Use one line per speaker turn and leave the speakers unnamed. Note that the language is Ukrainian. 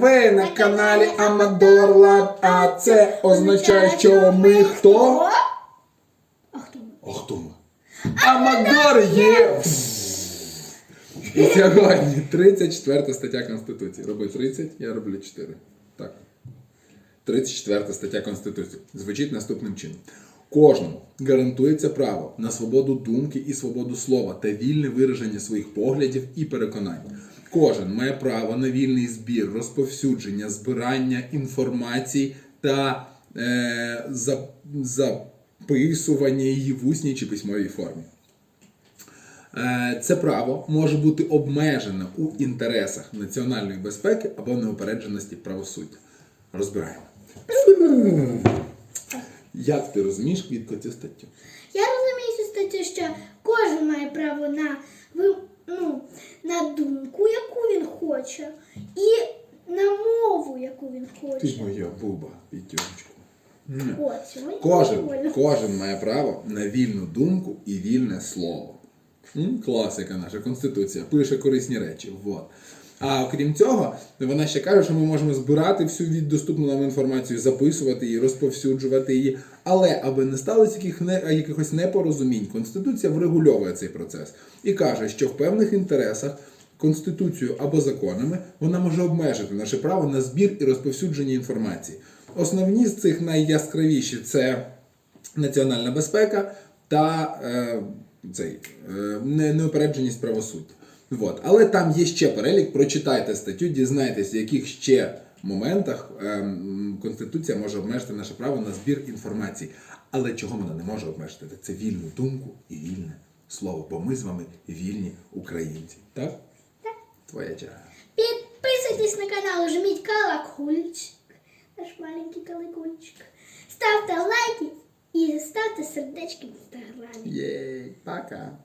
Ви на каналі Амадор Лаб, а це означає, що ми хто?
А хто ми?
А хто ми? Амадор є! І сьогодні 34 стаття Конституції. Роби 30, я роблю 4. Так. 34 стаття Конституції. Звучить наступним чином. Кожному гарантується право на свободу думки і свободу слова та вільне вираження своїх поглядів і переконань. Кожен має право на вільний збір, розповсюдження, збирання інформації та е, записування її в усній чи письмовій формі. Е, Це право може бути обмежене у інтересах національної безпеки або неупередженості правосуддя. Розбираємо. Як ти розумієш квітко цю статтю?
Я розумію цю статтю, що кожен має право на, думку, яку він хоче, і на мову, яку він
Ти моя буба.
Хоче. Мені
Кожен,
прикольно.
кожен має право на вільну думку і вільне слово. М, Класика наша конституція пише корисні речі. Вот. А окрім цього, вона ще каже, що ми можемо збирати всю від доступну нам інформацію, записувати її, розповсюджувати її. Але аби не сталося яких не, якихось непорозумінь, Конституція врегульовує цей процес і каже, що в певних інтересах Конституцією або законами вона може обмежити наше право на збір і розповсюдження інформації. Основні з цих найяскравіші це національна безпека та е, цей, е, не- неупередженість правосуддя. Вот. Але там є ще перелік, прочитайте статтю, дізнайтесь, в яких ще моментах е, Конституція може обмежити наше право на збір інформації. Але чого вона не може обмежити? Це вільну думку і вільне слово. Бо ми з вами вільні українці.
Так.
Твоя черга.
Підписуйтесь на канал, жміть колокольчик, наш маленький колокольчик. Ставте лайки і ставте сердечки в інстаграмі.
Єй, пока!